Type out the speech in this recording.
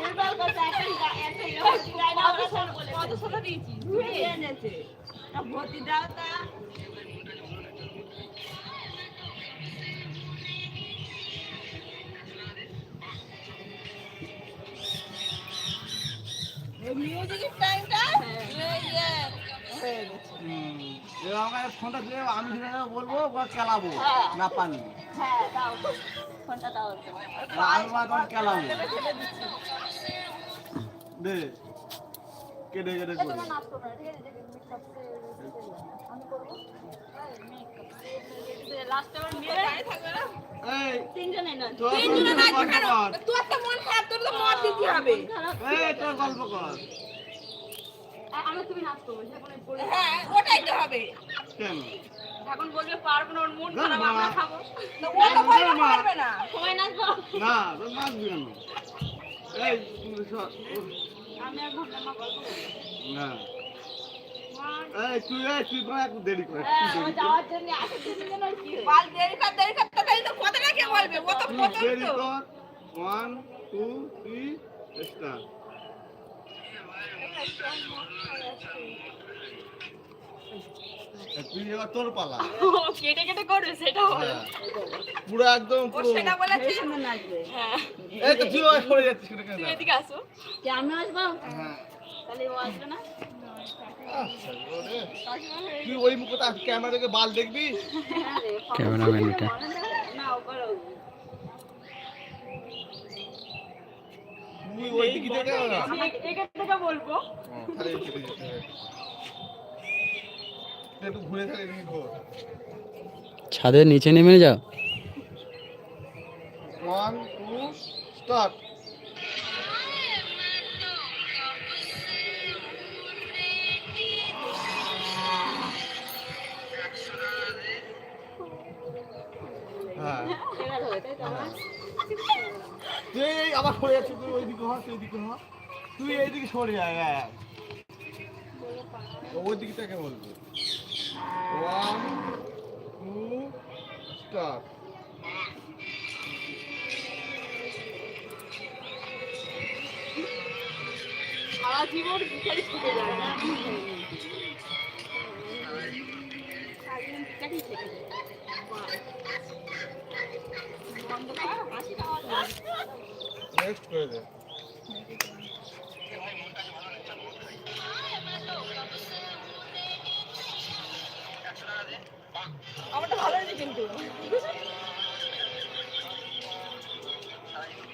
একটা একটা ইউনিভার্সিটি গায় না ওরা সব বলে কত দিয়েছি এনেছে। ভর্তি দাও তা। মিউজিকের টাইমটা হয়ে। আমাকে ফোনটা দিয়ে আমি বলব ওকে খেলাবো হ্যাঁ। না পানি হ্যাঁ দাও। ফোনটা দাও আমি খেলাবো দে। কেটে কেটে করি তোর গল্প কর। আমি তুমি নাচ করব হ্যাঁ ওটাই তো হবে। এখন বলবে পারব না ওর মন খারাপ আমরা খাব। ও তো বলবে পারবে না। সবাই নাচবো না তোর নাচবি কেন? এই আমি আর ঘণ্টা মা গল্প না। এই তুই এই তুই তো একটু দেরি করে দেরি কর। যাওয়ার জন্য আসার জন্য কি? বাল দেরি কর দেরি কর তাই তো কথাটা কে বলবে? ও তো প্রথম তো। কর। ওয়ান টু থ্রি স্টার্ট তুই এবার তোর পালা। কেটে কেটে করবে সেটা বলো। হ্যাঁ। পুরো একদম পুরো। সেটা বলেছে। হ্যাঁ। এই তো তুই ওই সরে যাচ্ছিস কেটে কেটে এদিকে আসো। যে আমি আসব? হ্যাঁ। তাহলে ও আসবে না? আচ্ছা, তুই ওই মুখে তার ক্যামেরাকে বাল দেখবি? ক্যামেরাম্যান এটা না ও করো তুই ওই দিকে না? আমি এখান থেকে বলব। তাহলে একটু ঘুরে থাকে এদিকে ঘোর। ছাদের নিচে নেমে যাও। ওয়ান টু স্টার্ট হ্যাঁ। তাই আবার সরে যাচ্ছিস তুই ওইদিকে হ তুই ওইদিকে হ। তুই এইদিকে সরে যায় হ্যাঁ ওই দিকে থেকে বলবি। ওয়ান টু স্টার্ট সারা জীবন ভিখারি থেকে যায় না? সারাদিন ভিখারি থেকে যায়। নেক্সট করে দে। আমারটা ভালো হয়েছে কিন্তু।